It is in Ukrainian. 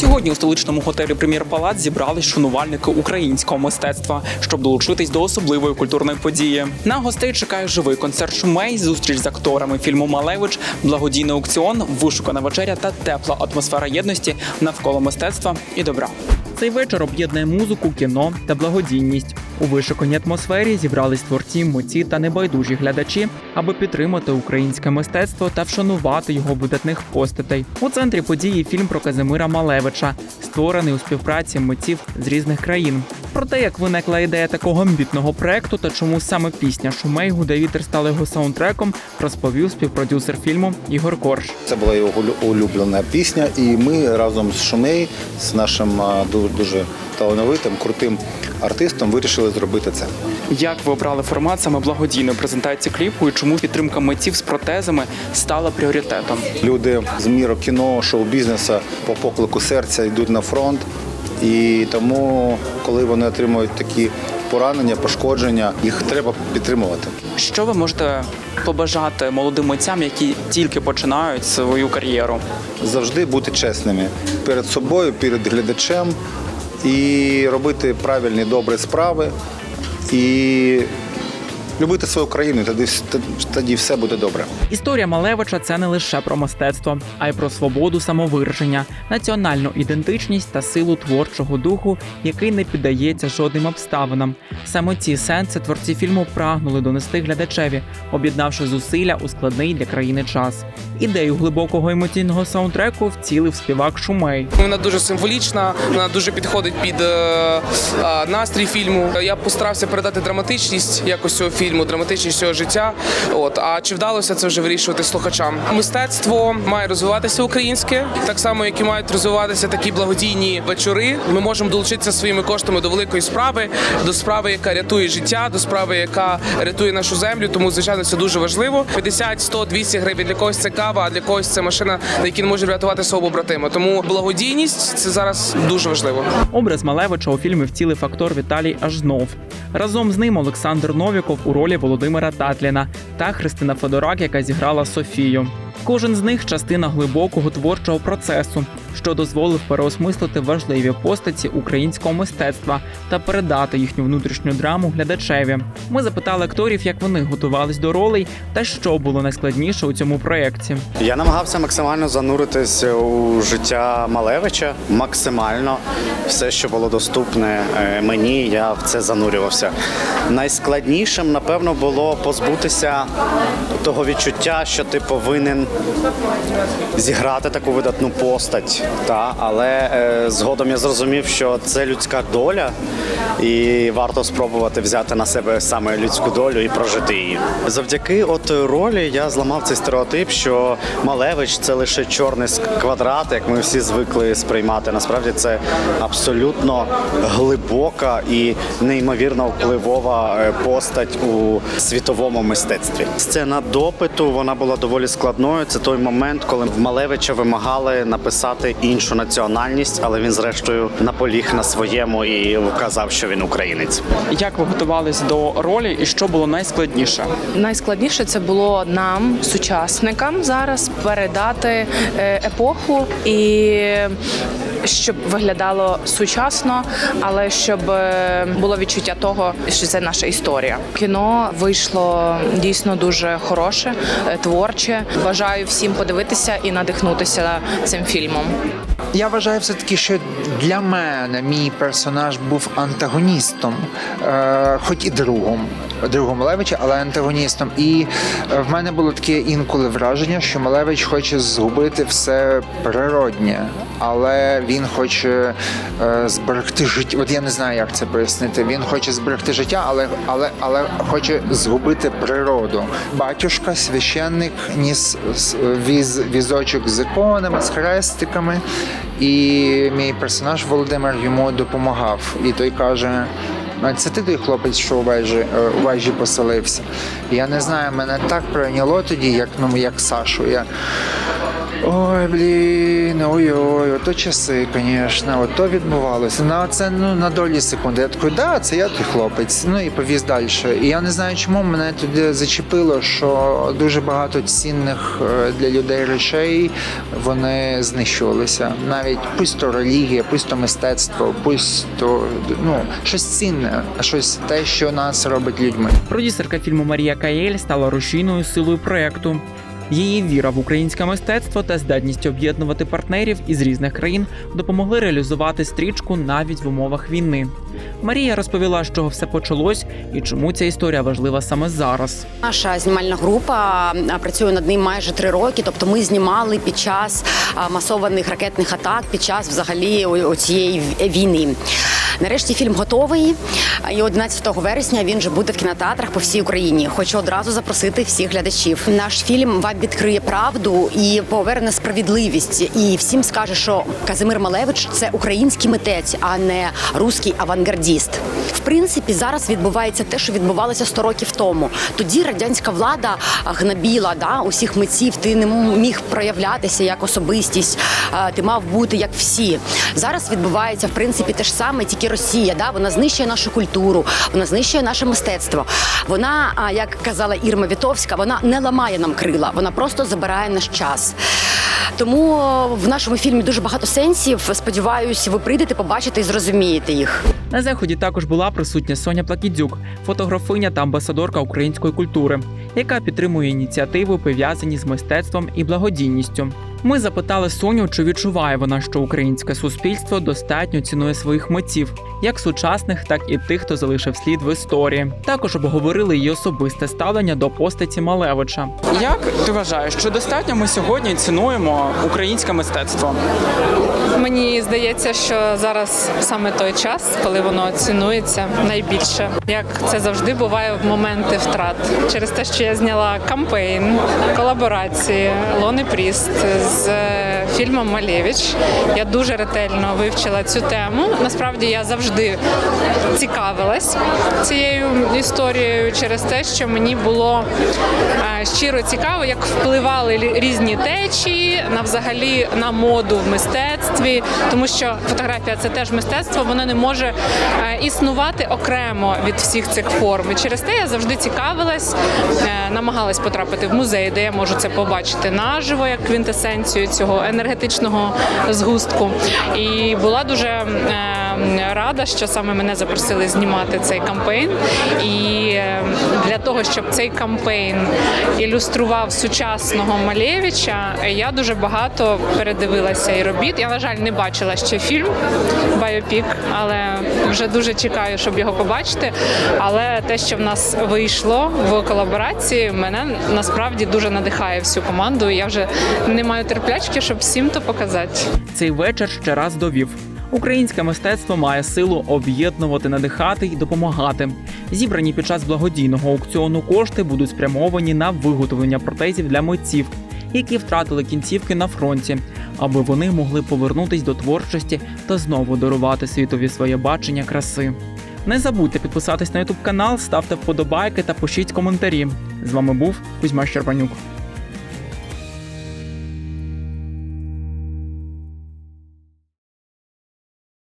Сьогодні у столичному готелі Прем'єр Палац зібрались шанувальники українського мистецтва, щоб долучитись до особливої культурної події. На гостей чекає живий концерт шумей, зустріч з акторами фільму Малевич, благодійний аукціон, вишукана вечеря та тепла атмосфера єдності навколо мистецтва і добра. Цей вечір об'єднує музику, кіно та благодійність. У вишуканій атмосфері зібрались творці, митці та небайдужі глядачі, аби підтримати українське мистецтво та вшанувати його видатних постатей. У центрі події фільм про Казимира Малевича, створений у співпраці митців з різних країн. Про те, як виникла ідея такого амбітного проекту та чому саме пісня Шумей гуде вітер стала його саундтреком, розповів співпродюсер фільму Ігор Корж. Це була його улю- улюблена пісня, і ми разом з Шумей, з нашим дуже талановитим, крутим артистом, вирішили зробити це. Як ви обрали формат саме благодійної презентації кліпу і чому підтримка митців з протезами стала пріоритетом? Люди з міру кіно, шоу-бізнесу по поклику серця йдуть на фронт. І тому, коли вони отримують такі поранення, пошкодження, їх треба підтримувати. Що ви можете побажати молодим митцям, які тільки починають свою кар'єру? Завжди бути чесними перед собою, перед глядачем і робити правильні добрі справи і любити свою країну. Тоді, тоді все буде добре. Історія Малевича це не лише про мистецтво, а й про свободу самовираження, національну ідентичність та силу творчого духу, який не піддається жодним обставинам. Саме ці сенси творці фільму прагнули донести глядачеві, об'єднавши зусилля у складний для країни час. Ідею глибокого емоційного саундтреку вцілив співак Шумей. Вона дуже символічна, вона дуже підходить під е, е, настрій фільму. Я постарався передати драматичність якось цього фільму, драматичність цього життя. От а чи вдалося це вже вирішувати слухачам? Мистецтво має розвиватися українське, так само як і мають розвиватися такі благодійні вечори. Ми можемо долучитися своїми коштами до великої справи, до справи, яка рятує життя, до справи, яка рятує нашу землю. Тому звичайно це дуже важливо. 50, 100, 200 гривень для когось це кава, а для когось це машина, на якій не може врятувати свого побратима. Тому благодійність це зараз дуже важливо. Образ Малевича у фільмі втілив актор Віталій Ажнов. Разом з ним Олександр Новіков у ролі Володимира Татліна та Христина Федорак, яка зіграла Софію. Кожен з них частина глибокого творчого процесу, що дозволив переосмислити важливі постаті українського мистецтва та передати їхню внутрішню драму глядачеві. Ми запитали акторів, як вони готувались до ролей та що було найскладніше у цьому проєкті. Я намагався максимально зануритись у життя Малевича. Максимально все, що було доступне е, мені, я в це занурювався. Найскладнішим, напевно, було позбутися того відчуття, що ти повинен зіграти таку видатну постать. Та? Але е, згодом я зрозумів, що це людська доля, і варто спробувати взяти на себе саме людську долю і прожити її. Завдяки от ролі я зламав цей стереотип, що Малевич це лише чорний квадрат, як ми всі звикли сприймати. Насправді це абсолютно глибока і неймовірно впливова е, постать у світовому мистецтві. Сцена допиту вона була доволі складною. Це той момент, коли в Малевича вимагали написати іншу національність, але він зрештою наполіг на своєму і вказав, що він українець. Як ви готувались до ролі і що було найскладніше? Найскладніше це було нам, сучасникам, зараз передати е, епоху і щоб виглядало сучасно, але щоб е, було відчуття того, що це наша історія. Кіно вийшло дійсно дуже хороше, е, творче. Бажаю всім подивитися і надихнутися цим фільмом. Я вважаю все-таки, що для мене мій персонаж був антагоністом, е, хоч і другом, другом Малевича, але антагоністом. І е, в мене було таке інколи враження, що Малевич хоче згубити все природнє, але він хоче е, зберегти життя. От я не знаю, як це пояснити. Він хоче зберегти життя, але, але, але хоче згубити природу. Батюшка, священник, ніс віз, візочок з іконами, з хрестиками. І мій персонаж Володимир йому допомагав. І той каже: це ти той хлопець, що у вежі, е, у вежі поселився. Я не знаю, мене так прийняло тоді, як ну як Сашу. Я Ой, блін, ой-ой, ото часи, звісно, ото відбувалося. На це ну на долі секунди. Я такий, да, це я той хлопець. Ну і повіз далі. І я не знаю, чому мене туди зачепило, що дуже багато цінних е, для людей речей вони знищувалися. Навіть пусть то релігія, пусть то мистецтво, пусть то ну щось цінне, щось те, що нас робить людьми. Продюсерка фільму Марія Каєль стала рушійною силою проекту. Її віра в українське мистецтво та здатність об'єднувати партнерів із різних країн допомогли реалізувати стрічку навіть в умовах війни. Марія розповіла, з чого все почалось і чому ця історія важлива саме зараз. Наша знімальна група працює над ним майже три роки. Тобто, ми знімали під час масованих ракетних атак, під час взагалі цієї війни. Нарешті фільм готовий, і 11 вересня він вже буде в кінотеатрах по всій Україні. Хочу одразу запросити всіх глядачів. Наш фільм вам відкриє правду і поверне справедливість. І всім скаже, що Казимир Малевич це український митець, а не руський авангардіст. В принципі, зараз відбувається те, що відбувалося 100 років тому. Тоді радянська влада а, гнобіла да, усіх митців. Ти не міг проявлятися як особистість, ти мав бути як всі. Зараз відбувається в принципі те ж саме, тільки Росія. Да, вона знищує нашу культуру, вона знищує наше мистецтво. Вона, як казала Ірма Вітовська, вона не ламає нам крила, вона просто забирає наш час. Тому в нашому фільмі дуже багато сенсів. Сподіваюсь, ви прийдете, побачите і зрозумієте їх. На заході також була присутня Соня Плакідзюк, фотографиня та амбасадорка української культури, яка підтримує ініціативи, пов'язані з мистецтвом і благодійністю. Ми запитали Соню, чи відчуває вона, що українське суспільство достатньо цінує своїх митців, як сучасних, так і тих, хто залишив слід в історії. Також обговорили її особисте ставлення до постаті Малевича. Як ти вважаєш, чи достатньо ми сьогодні цінуємо українське мистецтво? Мені здається, що зараз саме той час, коли воно цінується найбільше, як це завжди буває в моменти втрат. Через те, що я зняла кампейн, колаборації Лони Пріст з е, фільмом Малєвич. Я дуже ретельно вивчила цю тему. Насправді я завжди цікавилась цією історією через те, що мені було е, щиро цікаво, як впливали різні течії на взагалі на моду в мистецтві, тому що фотографія це теж мистецтво, воно не може е, існувати окремо від всіх цих форм. І через те я завжди цікавилась, намагалась потрапити в музей, де я можу це побачити наживо, як квінтесенцію цього енергетичного згустку. І була дуже е, рада, що саме мене запросили знімати цей кампейн. І е, для того, щоб цей кампейн ілюстрував сучасного Малєвича, я дуже багато передивилася і робіт. Я, на жаль, не бачила ще фільм Байопік, але вже дуже чекаю, щоб його побачити. Але те, що в нас вийшло в колаборації, мене насправді дуже надихає всю команду. Я вже не маю терплячки, щоб всім то показати. Цей вечір ще раз довів. Українське мистецтво має силу об'єднувати, надихати і допомагати. Зібрані під час благодійного аукціону кошти будуть спрямовані на виготовлення протезів для митців, які втратили кінцівки на фронті, аби вони могли повернутись до творчості та знову дарувати світові своє бачення краси. Не забудьте підписатись на YouTube канал, ставте вподобайки та пишіть коментарі. З вами був Кузьма Щербанюк.